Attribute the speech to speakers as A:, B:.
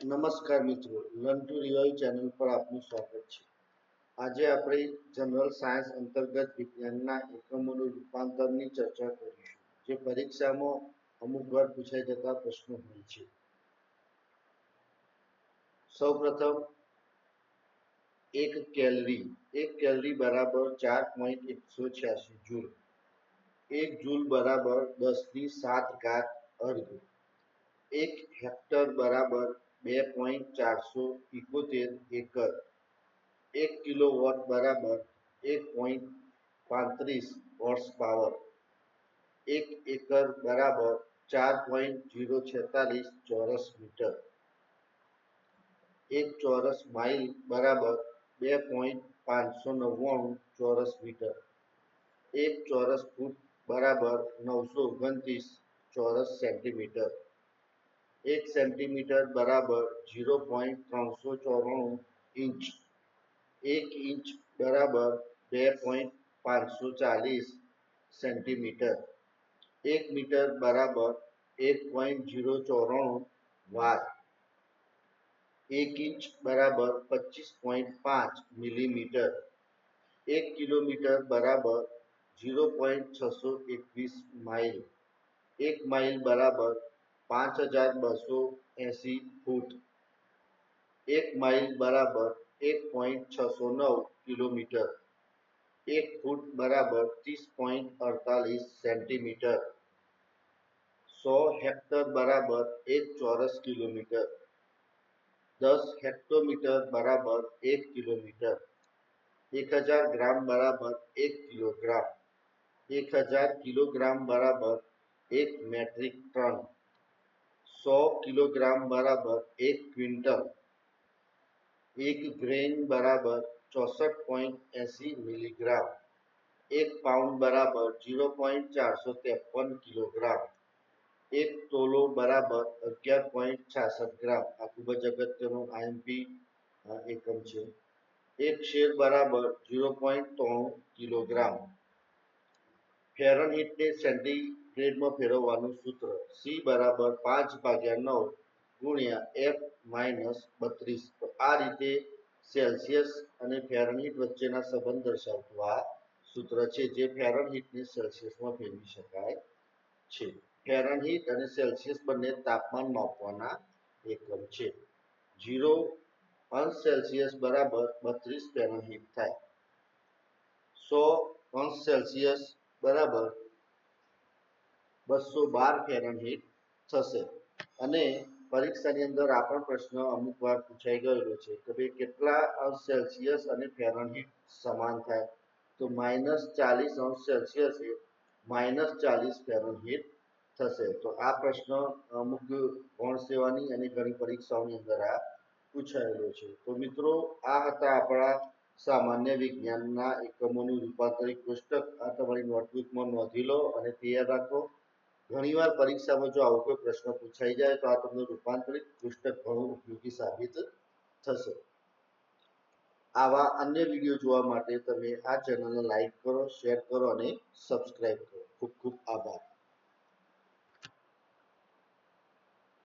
A: નમસ્કાર મિત્રો learn to revive channel પર આપનું સ્વાગત છે. આજે આપણે જનરલ સાયન્સ અંતર્ગત વિજ્ઞાનના એકમોનું રૂપાંતરની ચર્ચા કરીશું, જે પરીક્ષામાં અમુક વાર પૂછાઈ જતા પ્રશ્નો હોય છે. સૌપ્રથમ, એક કેલરી એક કેલરી બરાબર ચાર પોઈન્ટ એકસો છ્યાસી જૂલ, એક જૂલ બરાબર દસની સાત ઘાત અર્ધ, એક હેક્ટર બરાબર બે પોઈન્ટ ચારસો ઇકોતેર એકર એક કિલોવોટ બરાબર એક પોઈન્ટ પાંત્રીસ હોર્સ પાવર એક એકર બરાબર ચાર પોઈન્ટ જીરો છેતાલીસ ચોરસ મીટર એક ચોરસ માઇલ બરાબર બે પોઈન્ટ પાંચસો નવ્વાણું ચોરસ મીટર એક ચોરસ ફૂટ બરાબર નવસો ઓગણત્રીસ ચોરસ સેન્ટીમીટર એક સેન્ટીમીટર બરાબર ઝીરો પોઈન્ટ ત્રણસો ચોરાણું ઇંચ એક ઇંચ બરાબર બે પોઈન્ટ પાંચસો ચાલીસ સેન્ટીમીટર એક મીટર બરાબર એક પોઈન્ટ ઝીરો ચોરાણું વાર એક ઇંચ બરાબર પચીસ પોઈન્ટ પાંચ મિલીમીટર એક કિલોમીટર બરાબર ઝીરો પોઈન્ટ છસો એકવીસ માઇલ એક માઇલ બરાબર પાંચ હજાર બસો એંસી ફૂટ એક માઇલ બરાબર એક પોઈન્ટ છસો નવ કિલોમીટર એક ફૂટ બરાબર ત્રીસ પોઈન્ટ અડતાલીસ સેન્ટીમીટર સો હેક્ટર બરાબર એક ચોરસ કિલોમીટર દસ હેક્ટોમીટર બરાબર એક કિલોમીટર એક હજાર ગ્રામ બરાબર એક કિલોગ્રામ એક હજાર કિલોગ્રામ બરાબર એક મેટ્રિક ટન સો કિલોગ્રામ બરાબર એક ક્વિન્ટલ. એક ગ્રેન બરાબર ચોસઠ પોઈન્ટ એંસી મિલીગ્રામ. એક પાઉન્ડ બરાબર ઝીરો પોઈન્ટ ચારસો ત્રેપન કિલોગ્રામ. એક તોલો બરાબર અગિયાર પોઈન્ટ છાસઠ ગ્રામ. આ ખૂબ જ અગત્યનું આઈએમપી એકમ છે. એક શેર બરાબર ઝીરો પોઈન્ટ ત્રણ કિલોગ્રામ. ફેરનહીટને સેન્ટીગ્રેડમાં ફેરવવાનું સૂત્ર સી બરાબર પાંચ ભાગ્યા નવ ગુણ્યા એફ માઇનસ બત્રીસ. તો આ રીતે સેલ્સિયસ અને ફેરનહીટ વચ્ચેના સંબંધ દર્શાવતું આ સૂત્ર છે, જે ફેરનહીટને સેલ્સિયસમાં ફેરવી શકાય છે. ફેરનહીટ અને સેલ્સિયસ બંને તાપમાન માપવાના એકમ છે. ઝીરો અંશ સેલ્સિયસ બરાબર બત્રીસ ફેરનહીટ થાય. સો અંશ સેલ્સિયસ બરાબર બસો બાર ફેરનહીટ થશે. અને પરીક્ષાની અંદર આ પણ પ્રશ્ન અમુક વાર પૂછાઈ ગયેલો છે કે ભાઈ કેટલા અંશ સેલ્સિયસ અને ફેરનહીટ સમાન થાય? તો માઇનસ ચાલીસ અંશ સેલ્સિયસ માઇનસ ચાલીસ ફેરનહીટ થશે. તો આ પ્રશ્ન અમુક ગૌણ સેવાની અને ઘણી પરીક્ષાઓની અંદર આ પૂછાયેલો છે. તો મિત્રો, આ હતા આપણા સામાન્ય વિજ્ઞાનના એકમોનું રૂપાંતરિત પુસ્તક. આ તમારી નોટબુકમાં નોંધી લો અને તૈયાર રાખો. ઘણીવાર પરીક્ષામાં જો આવો કોઈ પ્રશ્ન પૂછાઈ જાય તો આ તમને રૂપાંતરિત પુસ્તક ઘણું ઉપયોગી સાબિત થશે. આવા અન્ય વીડિયો જોવા માટે તમે આ ચેનલને લાઈક કરો શેર કરો અને સબસ્ક્રાઈબ કરો. ખૂબ ખૂબ આભાર.